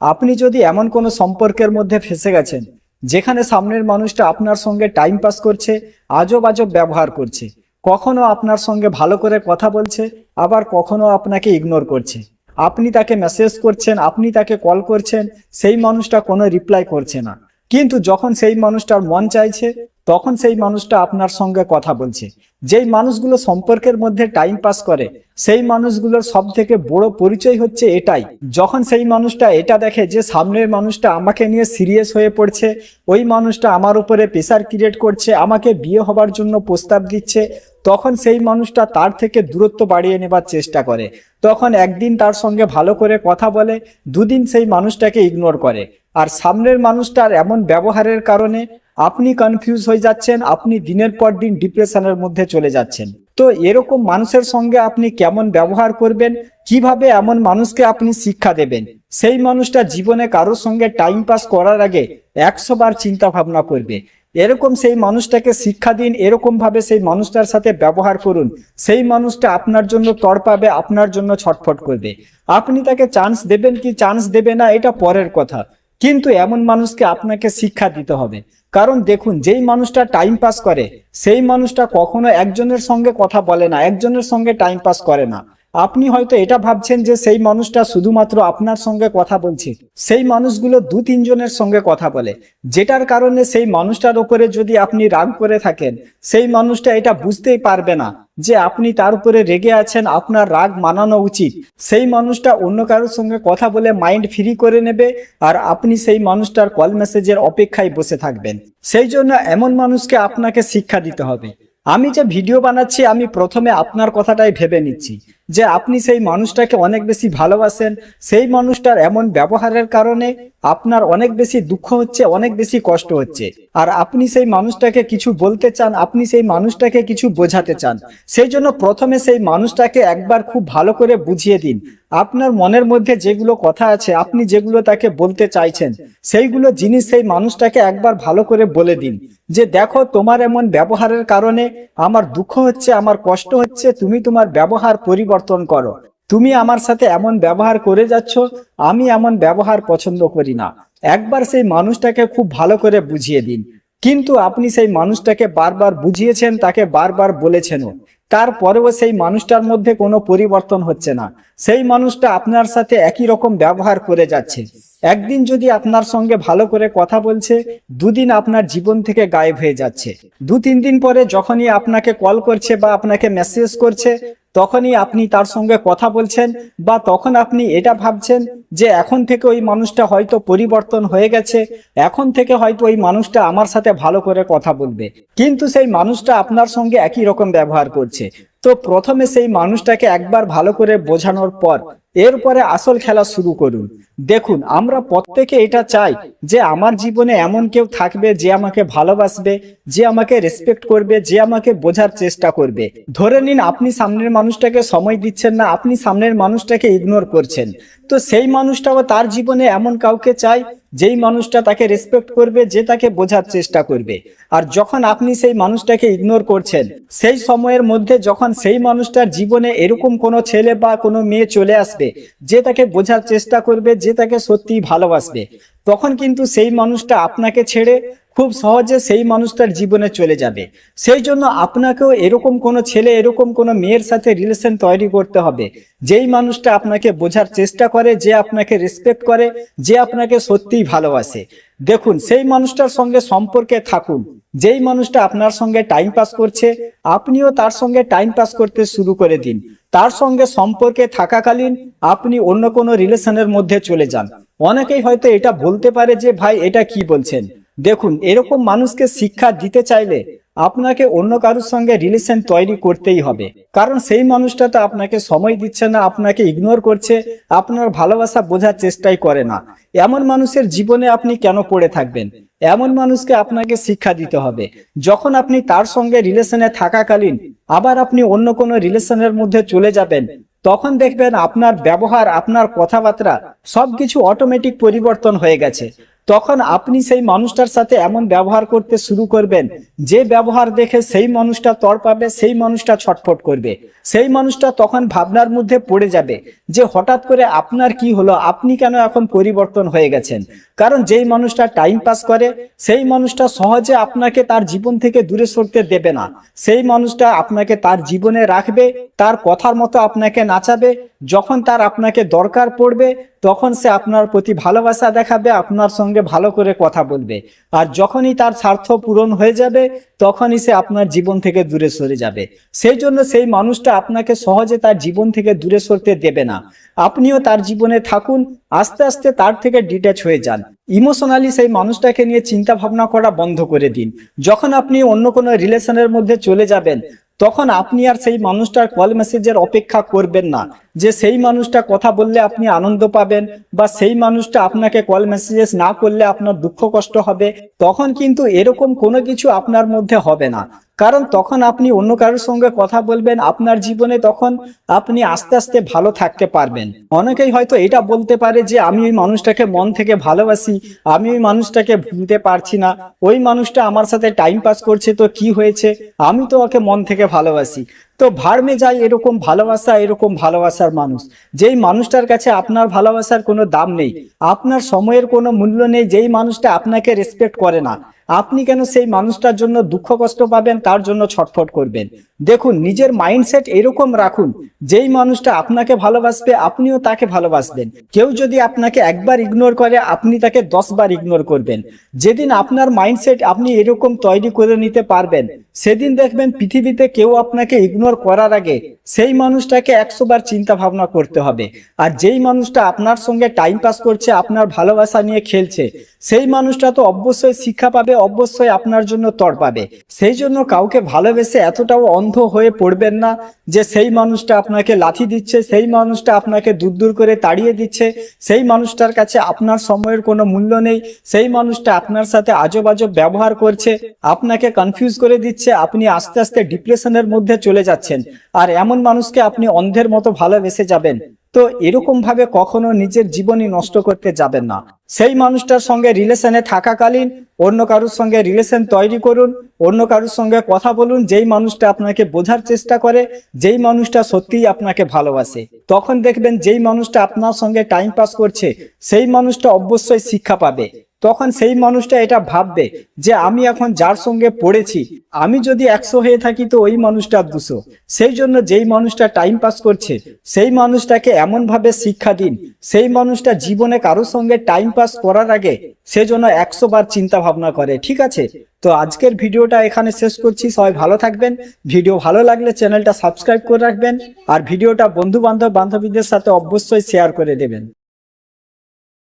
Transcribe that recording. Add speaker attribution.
Speaker 1: আপনি যদি এমন কোনো সম্পর্কের মধ্যে ফেসে গেছেন, যেখানে সামনের মানুষটা আপনার সঙ্গে টাইম পাস করছে, আজব আজব ব্যবহার করছে, কখনো আপনার সঙ্গে ভালো করে কথা বলছে, আবার কখনো আপনাকে ইগনোর করছে। আপনি তাকে মেসেজ করছেন, আপনি তাকে কল করছেন, সেই মানুষটা কোনো রিপ্লাই করছে না। কিন্তু যখন সেই মানুষটার মন চাইছে তখন সেই মানুষটা আপনার সঙ্গে কথা বলছে। যেই মানুষগুলো সম্পর্কের মধ্যে টাইম পাস করে, সেই মানুষগুলোর সব থেকে বড় পরিচয় হচ্ছে এটাই। যখন সেই মানুষটা এটা দেখে যে সামনের মানুষটা আমাকে নিয়ে সিরিয়াস হয়ে পড়ছে, ওই মানুষটা আমার উপরে প্রেশার ক্রিয়েট করছে, আমাকে বিয়ে হবার জন্য প্রস্তাব দিচ্ছে, তখন সেই মানুষটা তার থেকে দূরত্ব বাড়িয়ে নেবার চেষ্টা করে। তখন একদিন তার সঙ্গে ভালো করে কথা বলে, দুদিন সেই মানুষটাকে ইগনোর করে। আর সামনের মানুষটার এমন ব্যবহারের কারণে আপনি কনফিউজ হয়ে যাচ্ছেন, আপনি দিনের পর দিন ডিপ্রেশনের মধ্যে চলে যাচ্ছেন। তো এরকম মানুষের সঙ্গে আপনি কেমন ব্যবহার করবেন, কীভাবে এমন মানুষকে আপনি শিক্ষা দেবেন, সেই মানুষটা জীবনে কারোর সঙ্গে টাইম পাস করার আগে একশো বার চিন্তা ভাবনা করবে। এরকম সেই মানুষটাকে শিক্ষা দিন, এরকম ভাবে সেই মানুষটার সাথে ব্যবহার করুন। সেই মানুষটা আপনার জন্য তড়পাবে আপনার জন্য ছটফট করবে। আপনি তাকে চান্স দেবেন কি চান্স দেবে না, এটা পরের কথা। কিন্তু এমন মানুষকে আপনাকে শিক্ষা দিতে হবে। কারণ দেখুন, যেই মানুষটা টাইম পাস করে, সেই মানুষটা কখনো একজনের সঙ্গে কথা বলে না, একজনের সঙ্গে টাইম পাস করে না। আপনি হয়তো এটা ভাবছেন যে সেই মানুষটা শুধুমাত্র আপনার সঙ্গে কথা বলছে। সেই মানুষগুলো দু তিনজনের সঙ্গে কথা বলে। যেটার কারণে সেই মানুষটার উপরে যদি আপনি রাগ করে থাকেন, সেই মানুষটা এটা বুঝতেই পারবে না যে আপনি তার উপরে রেগে আছেন, আপনার রাগ মানানো উচিত। সেই মানুষটা অন্য কারোর সঙ্গে কথা বলে মাইন্ড ফ্রি করে নেবে আর আপনি সেই মানুষটার কল মেসেজের অপেক্ষায় বসে থাকবেন। সেই জন্য এমন মানুষকে আপনাকে শিক্ষা দিতে হবে। আমি যে ভিডিও বানাচ্ছি, আমি প্রথমে আপনার কথাটাই ভেবে নিচ্ছি। যে আপনি সেই মানুষটাকে অনেক বেশি ভালোবাসেন, সেই মানুষটার এমন ব্যবহারের কারণে আপনার অনেক বেশি দুঃখ হচ্ছে, অনেক বেশি কষ্ট হচ্ছে। আর আপনি সেই মানুষটাকে কিছু বলতে চান, আপনি সেই মানুষটাকে কিছু বোঝাতে চান। সেই জন্য প্রথমে সেই মানুষটাকে একবার খুব ভালো করে বুঝিয়ে দিন। আপনার মনের মধ্যে যেগুলো কথা আছে, আপনি যেগুলো তাকে বলতে চাইছেন, সেইগুলো জিনিস সেই মানুষটাকে একবার ভালো করে বলে দিন। যে দেখো, তোমার এমন ব্যবহারের কারণে আমার দুঃখ হচ্ছে, আমার কষ্ট হচ্ছে, তুমি তোমার ব্যবহার পরিবর্তন করো। তুমি আমার সাথে এমন ব্যবহার করে যাচ্ছ, আমি এমন ব্যবহার পছন্দ করি না। একবার সেই মানুষটাকে খুব ভালো করে বুঝিয়ে দিন। কিন্তু আপনি সেই মানুষটাকে বারবার বুঝিয়েছেন, তাকে বারবার বলেছেনও। তারপরেও সেই মানুষটার মধ্যে কোনো পরিবর্তন হচ্ছে না। সেই মানুষটা আপনার সাথে একই রকম ব্যবহার করে যাচ্ছে। একদিন যদি আপনার সঙ্গে ভালো করে কথা বলছে, দুদিন আপনার জীবন থেকে গায়েব হয়ে যাচ্ছে। দু তিন দিন পরে যখনই আপনাকে কল করছে বা আপনাকে মেসেজ করছে, তখনই আপনি তার সঙ্গে কথা বলছেন বা তখন আপনি এটা ভাবছেন যে এখন থেকে ওই মানুষটা হয়তো পরিবর্তন হয়ে গেছে, এখন থেকে হয়তো ওই মানুষটা আমার সাথে ভালো করে কথা বলবে। কিন্তু সেই মানুষটা আপনার সঙ্গে একই রকম ব্যবহার করছে। তো প্রথমে সেই মানুষটাকে একবার ভালো করে বোঝানোর পর এরপরে আসল খেলা শুরু করুন। দেখুন, আমরা প্রত্যেকে এটা চাই যে আমার জীবনে এমন কেউ থাকবে যে আমাকে ভালোবাসবে, যে আমাকে রেসপেক্ট করবে, যে আমাকে বোঝার চেষ্টা করবে। ধরে নিন, আপনি সামনের মানুষটাকে সময় দিচ্ছেন না, আপনি সামনের মানুষটাকে ইগনোর করছেন। তো সেই মানুষটাও তার জীবনে এমন কাউকে চাই যেই মানুষটা তাকে রেসপেক্ট করবে, যে তাকে বোঝার চেষ্টা করবে। আর যখন আপনি সেই মানুষটাকে ইগনোর করছেন, সেই সময়ের মধ্যে যখন সেই মানুষটার জীবনে এরকম কোনো ছেলে বা কোনো মেয়ে চলে আসবে যে তাকে বোঝার চেষ্টা করবে, যে তাকে সত্যিই ভালোবাসবে। তখন কিন্তু সেই মানুষটা আপনাকে ছেড়ে খুব সহজে সেই মানুষটার জীবনে চলে যাবে। সেই জন্য আপনাকেও এরকম কোনো ছেলে, এরকম কোনো মেয়ের সাথে রিলেশন তৈরি করতে হবে। যেই মানুষটা আপনাকে বোঝার চেষ্টা করে, যে আপনাকে রেসপেক্ট করে, যে আপনাকে সত্যিই ভালোবাসে। দেখুন, সেই মানুষটার সঙ্গে সম্পর্কে থাকুন। যেই মানুষটা আপনার সঙ্গে টাইম পাস করছে, আপনিও তার সঙ্গে টাইম পাস করতে শুরু করে দিন। তার সঙ্গে সম্পর্কে থাকাকালীন আপনি অন্য কোনো রিলেশনের মধ্যে চলে যান। অনেকেই হয়তো এটা বলতে পারে যে, ভাই, এটা কি বলছেন? দেখুন, এরকম মানুষকে শিক্ষা দিতে চাইলে আপনাকে অন্য কারোর সঙ্গে রিলেশন তৈরি করতেই হবে। কারণ সেই মানুষটা তো আপনাকে সময় দিচ্ছে না, আপনাকে ইগনোর করছে, আপনার ভালোবাসা বোঝার চেষ্টাই করে না। এমন মানুষের জীবনে আপনি কেন পড়ে থাকবেন? এমন মানুষকে আপনাকে শিক্ষা দিতে হবে। যখন আপনি তার সঙ্গে রিলেশনে থাকাকালীন আবার আপনি অন্য কোনো রিলেশনের মধ্যে চলে যাবেন, তখন দেখবেন আপনার ব্যবহার, আপনার কথাবার্তা সবকিছু অটোমেটিক পরিবর্তন হয়ে গেছে। তখন আপনি সেই মানুষটার সাথে এমন ব্যবহার করতে শুরু করবেন, যে ব্যবহার দেখে সেই মানুষটা তর পাবে, সেই মানুষটা ছটফট করবে। সেই মানুষটা তখন ভাবনার মধ্যে পড়ে যাবে যে হঠাৎ করে আপনার কি হলো, আপনি কেন এখন পরিবর্তন হয়ে গেছেন? কারণ যেই মানুষটা টাইম পাস করে, সেই মানুষটা সহজে আপনাকে তার জীবন থেকে দূরে সরতে দেবে না। সেই মানুষটা আপনাকে তার জীবনে রাখবে, তার কথার মতো আপনাকে নাচাবে, যখন তার আপনাকে দরকার পড়বে, তখন সে আপনার প্রতি ভালোবাসা দেখাবে, আপনার সঙ্গে ভালো করে কথা বলবে। আর যখনই তার স্বার্থ পূরণ হয়ে যাবে, তখনই সে আপনার জীবন থেকে দূরে সরে যাবে। সেই জন্য সেই মানুষটা আপনাকে সহজে তার জীবন থেকে দূরে সরতে দেবে না। আপনিও তার জীবনে থাকুন, আস্তে আস্তে তার থেকে ডিট্যাচ হয়ে যান। ইমোশনালি সেই মানুষটাকে নিয়ে চিন্তা ভাবনা করা বন্ধ করে দিন। যখন আপনি অন্য কোনো রিলেশনের মধ্যে চলে যাবেন তখন আপনি আর সেই মানুষটার কল মেসেজের অপেক্ষা করবেন না। যে সেই মানুষটা কথা বললে আপনি আনন্দ পাবেন বা সেই মানুষটা আপনাকে কল মেসেজেস না করলে আপনার দুঃখ কষ্ট হবে, তখন কিন্তু এরকম কোনো কিছু আপনার মধ্যে হবে না। কারণ তখন আপনি অন্য কারোর সঙ্গে কথা বলবেন, আপনার জীবনে তখন আপনি আস্তে আস্তে ভালো থাকতে পারবেন। অনেকেই হয়তো এটা বলতে পারে যে, আমি ওই মানুষটাকে মন থেকে ভালোবাসি, আমি ওই মানুষটাকে ভুলতে পারছি না। ওই মানুষটা আমার সাথে টাইম পাস করছে, তো কি হয়েছে? আমি তো ওকে মন থেকে ভালোবাসি। তো ভার্মে যায় এরকম ভালোবাসা, এরকম ভালোবাসার মানুষ। যেই মানুষটার কাছে আপনার ভালোবাসার কোনো দাম নেই, আপনার সময়ের কোনো মূল্য নেই, যেই মানুষটা আপনাকে রেসপেক্ট করে না, আপনি কেন সেই মানুষটার জন্য দুঃখ কষ্ট পাবেন, তার জন্য ছটফট করবেন? দেখুন, নিজের মাইন্ডসেট এরকম রাখুন, যেই মানুষটা আপনাকে ভালোবাসবে, আপনিও তাকে ভালোবাসবেন। কেউ যদি আপনাকে একবার ইগনোর করে, আপনি তাকে দশ বার ইগনোর করবেন। যেদিন আপনার মাইন্ডসেট আপনি এরকম তৈরি করে নিতে পারবেন, সেদিন দেখবেন পৃথিবীতে কেউ আপনাকে ইগনোর করার আগে সেই মানুষটাকে একশো বার চিন্তা ভাবনা করতে হবে। আর যেই মানুষটা আপনার সঙ্গে টাইম পাস করছে, আপনার ভালোবাসা নিয়ে খেলছে, সেই মানুষটা তো অবশ্যই শিক্ষা পাবে, অবশ্যই আপনার জন্য তর পাবে। সেই জন্য কাউকে ভালোবেসে এতটাও অন্ধ হয়ে পড়বেন না যে সেই মানুষটা আপনাকে লাথি দিচ্ছে, সেই মানুষটা আপনাকে দূর দূর করে তাড়িয়ে দিচ্ছে, সেই মানুষটার কাছে আপনার সময়ের কোনো মূল্য নেই, সেই মানুষটা আপনার সাথে আজব আজব ব্যবহার করছে, আপনাকে কনফিউজ করে দিচ্ছে, আপনি আস্তে আস্তে ডিপ্রেশনের মধ্যে চলে যাচ্ছেন আর এমন মানুষকে আপনি অন্ধের মতো ভালোবেসে যাবেন। তো এরকম ভাবে কখনো নিজের জীবনই নষ্ট করতে যাবেন না। সেই মানুষটার সঙ্গে রিলেশনে থাকাকালীন অন্য কারোর সঙ্গে রিলেশন তৈরি করুন, অন্য কারোর সঙ্গে কথা বলুন, যেই মানুষটা আপনাকে বোঝার চেষ্টা করে, যেই মানুষটা সত্যিই আপনাকে ভালোবাসে। তখন দেখবেন যেই মানুষটা আপনার সঙ্গে টাইম পাস করছে, সেই মানুষটা অবশ্যই শিক্ষা পাবে। তখন সেই মানুষটা এটা ভাববে যে আমি এখন যার সঙ্গে পড়েছি, আমি যদি একশো হয়ে থাকি তো ওই মানুষটা দুশো। সেই জন্য যেই মানুষটা টাইম পাস করছে, সেই মানুষটাকে এমন ভাবে শিক্ষা দিন, সেই মানুষটা জীবনে কারোর সঙ্গে টাইম পাস করার আগে সে যেন একশো বার চিন্তা ভাবনা করে, ঠিক আছে? তো আজকের ভিডিওটা এখানে শেষ করছি, সবাই ভালো থাকবেন। ভিডিও ভালো লাগলে চ্যানেলটা সাবস্ক্রাইব করে রাখবেন আর ভিডিওটা বন্ধু বান্ধব বান্ধবীদের সাথে অবশ্যই শেয়ার করে দেবেন।